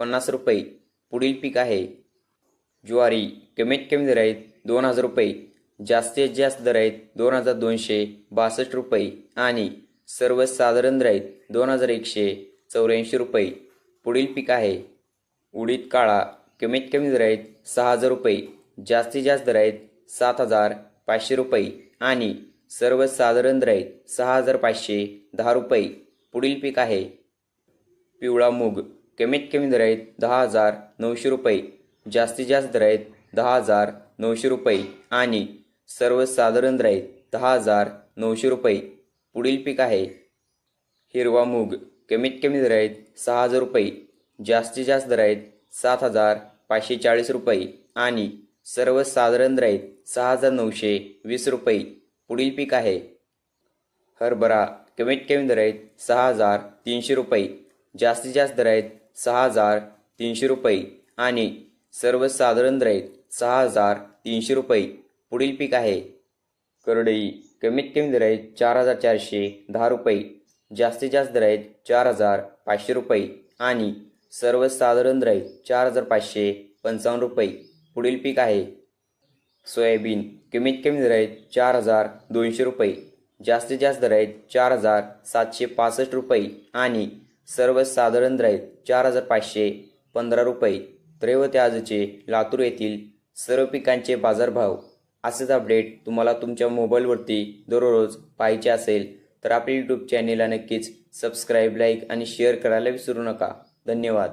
पन्नास रुपये. पुढील पीक आहे. ज्वारी कमीत कमी दर आहेत दोन हजार रुपये. जास्तीत जास्त दर आहेत दोन हजार दोनशे बासष्ट रुपये. आणि सर्वसाधारण दर आहेत दोन हजार एकशे चौऱ्याऐंशी रुपये. पुढील पीक आहे. उडीद काळा कमीत कमी दर आहेत सहा हजार रुपये. जास्तीत जास्त दर आहेत सात हजार पाचशे रुपये. आणि सर्वसाधारण दर आहेत सहा हजार पाचशे दहा रुपये. पुढील पीक आहे. पिवळा मूग. कमीत कमी दर आहेत दहा हजार नऊशे रुपये जास्तीत जास्त दर आहेत दहा हजार नऊशे रुपये आणि सर्वसाधारण दर आहेत दहा हजार नऊशे रुपये. पुढील पीक आहे हिरवा मूग कमीत कमी दर आहेत सहा हजार रुपये जास्तीत जास्त दर आहेत सात हजार पाचशे चाळीस रुपये आणि सर्वसाधारण दर आहेत सहा हजार नऊशे वीस रुपये. पुढील पीक आहे हरभरा कमीत कमी दर आहेत सहा हजार तीनशे रुपये जास्तीत जास्त दर आहेत सहा हजार तीनशे रुपये आणि सर्वसाधारण रेट सहा हजार तीनशे रुपये. पुढील पीक आहे. करडई. कमीत कमी दर आहेत चार हजार चारशे दहा रुपये. जास्तीत जास्त दर आहेत चार हजार पाचशे रुपये आणि सर्वसाधारण दर आहेत चार हजार पाचशे पंचावन्न रुपये. पुढील पीक आहे. सोयाबीन. कमीत कमी दर आहेत चार हजार दोनशे रुपये. जास्तीत जास्त दर आहेत चार हजार सातशे पासष्ट रुपये आणि सर्वसाधारण राहील चार हजार पाचशे पंधरा रुपये. तर आजचे लातूर येथील सर्व पिकांचे बाजारभाव. असेच अपडेट तुम्हाला तुमच्या मोबाईलवरती दररोज पाहायचे असेल तर आपल्या यूट्यूब चॅनेलला नक्कीच सबस्क्राईब लाईक आणि शेअर करायला विसरू नका. धन्यवाद.